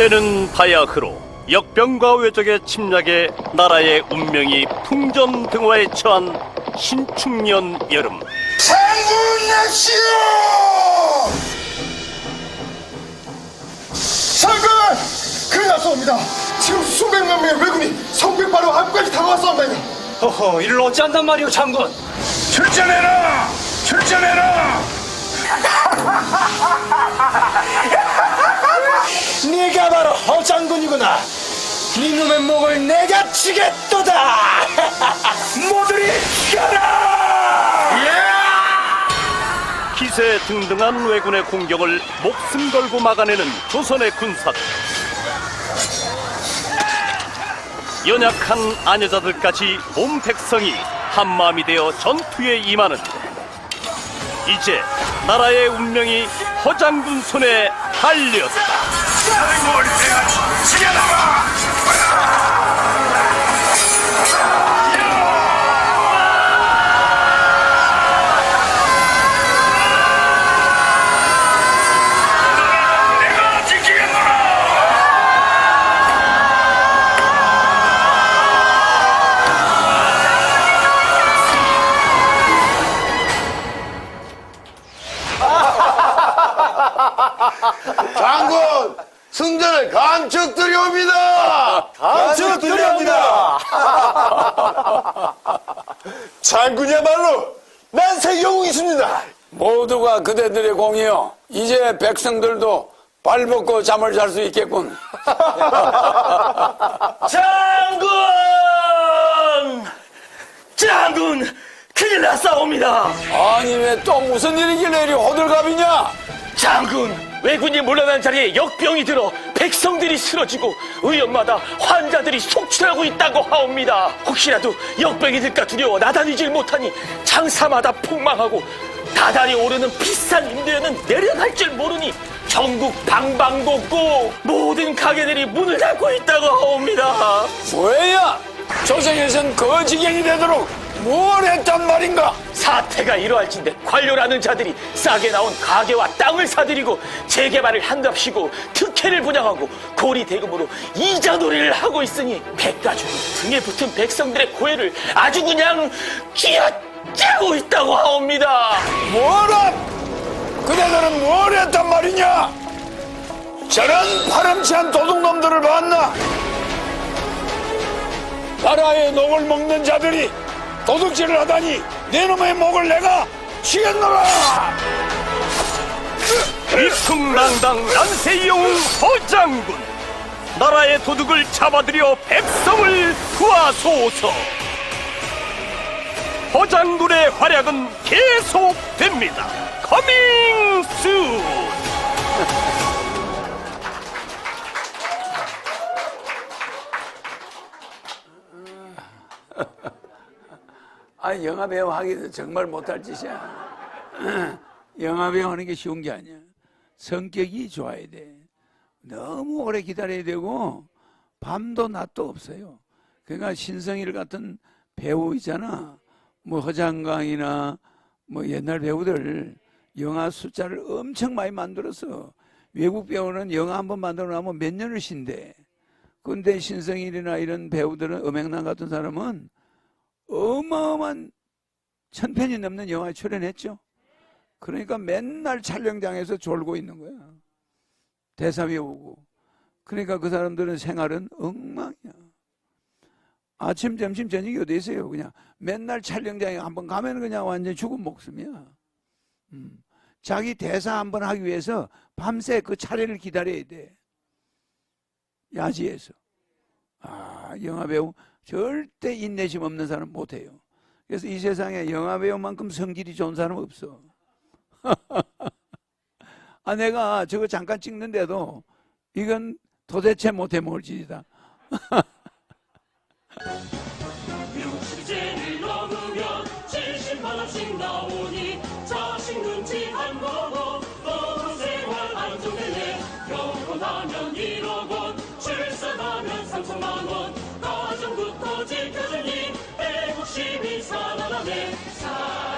때는 바야흐로 역병과 외적의 침략에 나라의 운명이 풍전등화에 처한 신축년 여름 장군나시오! 장군! 큰일 났사옵니다. 지금 수백만 명의 왜군이 성벽바로 앞까지 다가왔사옵니다. 허허, 이를 어찌한단 말이오, 장군? 출전해라! 출전해라! 네가 바로 허장군이구나. 이놈의 목을 내가 치겠도다. 모두리 가라! 기세 등등한 왜군의 공격을 목숨 걸고 막아내는 조선의 군사 연약한 아녀자들까지 온 백성이 한마음이 되어 전투에 임하는데 이제 나라의 운명이 허장군 손에 달렸다 뭘 승전을 감축드리옵니다. 감축드립니다. 장군이야말로 난세 영웅이십니다. 모두가 그대들의 공이요. 이제 백성들도 발벗고 잠을 잘 수 있겠군. 장군! 장군! 큰일 났사옵니다! 아니 왜 또 무슨 일이길래 이리 호들갑이냐? 장군! 왜군이 물러난 자리에 역병이 들어 백성들이 쓰러지고 의원마다 환자들이 속출하고 있다고 하옵니다. 혹시라도 역병이 들까 두려워 나다니질 못하니 장사마다 폭망하고 다달이 오르는 비싼 임대료는 내려갈 줄 모르니 전국 방방곡곡 모든 가게들이 문을 닫고 있다고 하옵니다. 뭐야? 조선에선 그 지경이 되도록 뭘 했단 말인가? 사태가 이러할진데 관료라는 자들이 싸게 나온 가게와 땅을 사들이고 재개발을 한답시고 특혜를 분양하고 고리 대금으로 이자 놀이를 하고 있으니 백가죽 등에 붙은 백성들의 고해를 아주 그냥 쥐어짜고 있다고 하옵니다. 뭐라? 그대들은 뭘 했단 말이냐? 저런 파렴치한 도둑놈들을 봤나? 나라의 녹을 먹는 자들이 도둑질을 하다니 내 놈의 목을 내가 치겠노라! 위풍당당 난세 영웅 허장군 나라의 도둑을 잡아들여 백성을 구하소서. 허장군의 활약은 계속됩니다. 커밍 수 아, 영화 배우 하기도 정말 못할 짓이야. 영화 배우 하는 게 쉬운 게 아니야. 성격이 좋아야 돼. 너무 오래 기다려야 되고, 밤도 낮도 없어요. 그러니까 신성일 같은 배우 있잖아. 뭐 허장강이나 뭐 옛날 배우들 영화 숫자를 엄청 많이 만들어서 외국 배우는 영화 한 번 만들어 놓으면 몇 년을 쉰대. 근데 신성일이나 이런 배우들은 음행남 같은 사람은 어마어마한 천 편이 넘는 영화에 출연했죠. 그러니까 맨날 촬영장에서 졸고 있는 거야. 대사 외우고. 그러니까 그 사람들은 생활은 엉망이야. 아침, 점심, 저녁이 어디 있어요? 그냥 맨날 촬영장에 한번 가면 그냥 완전 죽은 목숨이야. 음. 자기 대사 한번 하기 위해서 밤새 그 차례를 기다려야 돼. 야지에서. 아, 영화배우 절대 인내심 없는 사람 못해요. 그래서 이 세상에 영화배우만큼 성질이 좋은 사람 없어. 아, 내가 저거 잠깐 찍는데도 이건 도대체 못해 먹을 짓이다. 육지를 넘으면 70만 원씩 나오니 lips are